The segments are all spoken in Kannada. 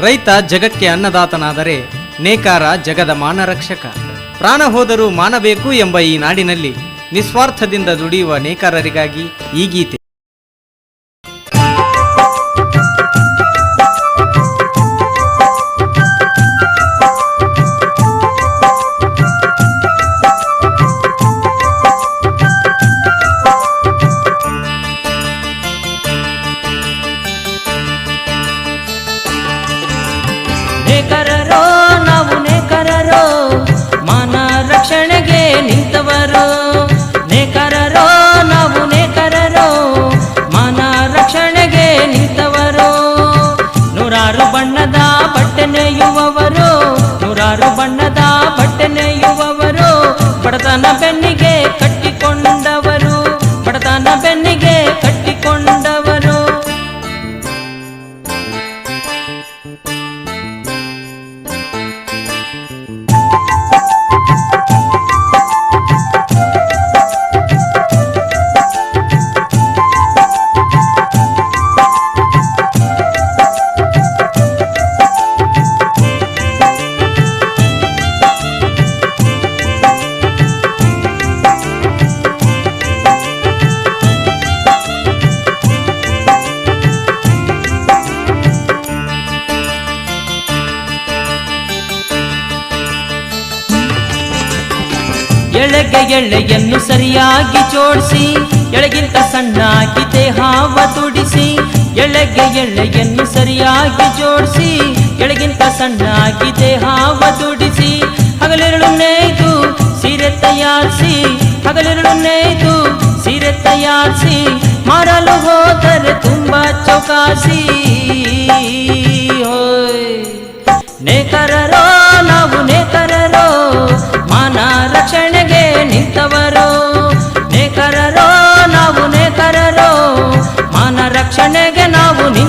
ರೈತ ಜಗಕ್ಕೆ ಅನ್ನದಾತನಾದರೆ ನೇಕಾರ ಜಗದ ಮಾನರಕ್ಷಕ. ಪ್ರಾಣ ಹೋದರೂ ಮಾನಬೇಕು ಎಂಬ ಈ ನಾಡಿನಲ್ಲಿ ನಿಸ್ವಾರ್ಥದಿಂದ ದುಡಿಯುವ ನೇಕಾರರಿಗಾಗಿ ಈ ಗೀತೆ. ಎಳೆಗೆ ಎಳೆಯನ್ನು ಸರಿಯಾಗಿ ಜೋಡಿಸಿ, ಎಳೆಗಿಂತ ಸಣ್ಣಾಗಿ ದೇಹಾವ ತುಡಿಸಿ, ಎಳೆಗೆ ಎಳೆಯನ್ನು ಸರಿಯಾಗಿ ಜೋಡಿಸಿ, ಎಳೆಗಿಂತ ಸಣ್ಣಾಗಿ ದೇಹಾವ ತುಡಿಸಿ, ಹಗಲಿರುಳು ನೇಯ್ದು ಸೀರೆ ತಯಾರಿಸಿ, ಹಗಲಿರುಳು ನೇಯ್ದು ಸೀರೆ ತಯಾರಿಸಿ, ಮಾರಲು ಹೋದರೆ ತುಂಬಾ ಚೌಕಾಸಿ. ನೇಕರರೋ ನಾವು ನಾವು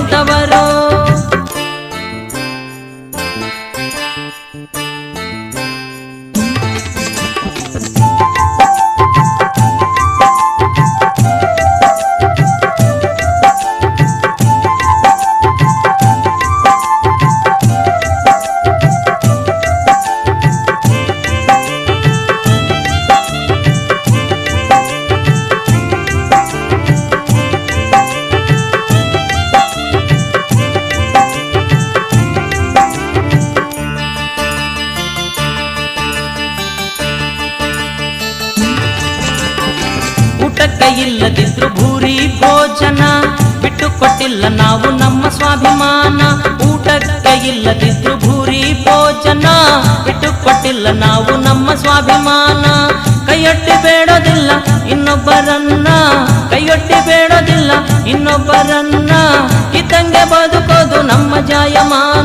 ಇಲ್ಲದಿದ್ರು ಭೂರಿ ಭೋಜನ ಬಿಟ್ಟು ಕೊಟ್ಟಿಲ್ಲ ನಾವು ನಮ್ಮ ಸ್ವಾಭಿಮಾನ. ಊಟಕ್ಕೆ ಇಲ್ಲದಿದ್ರು ಭೂರಿ ಭೋಜನ ಬಿಟ್ಟು ಕೊಟ್ಟಿಲ್ಲ ನಾವು ನಮ್ಮ ಸ್ವಾಭಿಮಾನ. ಕೈಯೊಟ್ಟಿ ಬೇಡೋದಿಲ್ಲ ಇನ್ನೊಬ್ಬರನ್ನ. ಕೈಯೊಟ್ಟಿ ಬೇಡೋದಿಲ್ಲ ಇನ್ನೊಬ್ಬರನ್ನ. ಇದ್ದಂಗೆ ಬದುಕೋದು ನಮ್ಮ ಜಾಯಮಾನ.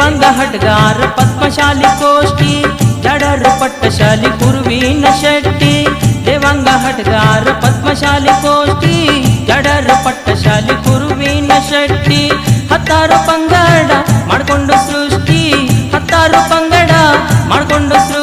ದೇವಾಂಗ ಹಡ್ಗಾರ ಪದ್ಮಶಾಲಿ ಕೋಷ್ಠಿ ಜಡರು ಪಟ್ಟಶಾಲಿ ಗುರುವಿನ ಶೆಟ್ಟಿ. ದೇವಾಂಗ ಹಡ್ಗಾರ ಪದ್ಮಶಾಲಿ ಕೋಷ್ಠಿ ಜಡರು ಪಟ್ಟಶಾಲಿ ಗುರುವಿನ ಶೆಟ್ಟಿ. ಹತ್ತಾರು ಪಂಗಡ ಮಾಡ್ಕೊಂಡು ಸೃಷ್ಟಿ, ಹತ್ತಾರು ಪಂಗಡ ಮಾಡ್ಕೊಂಡು ಸೃಷ್ಟಿ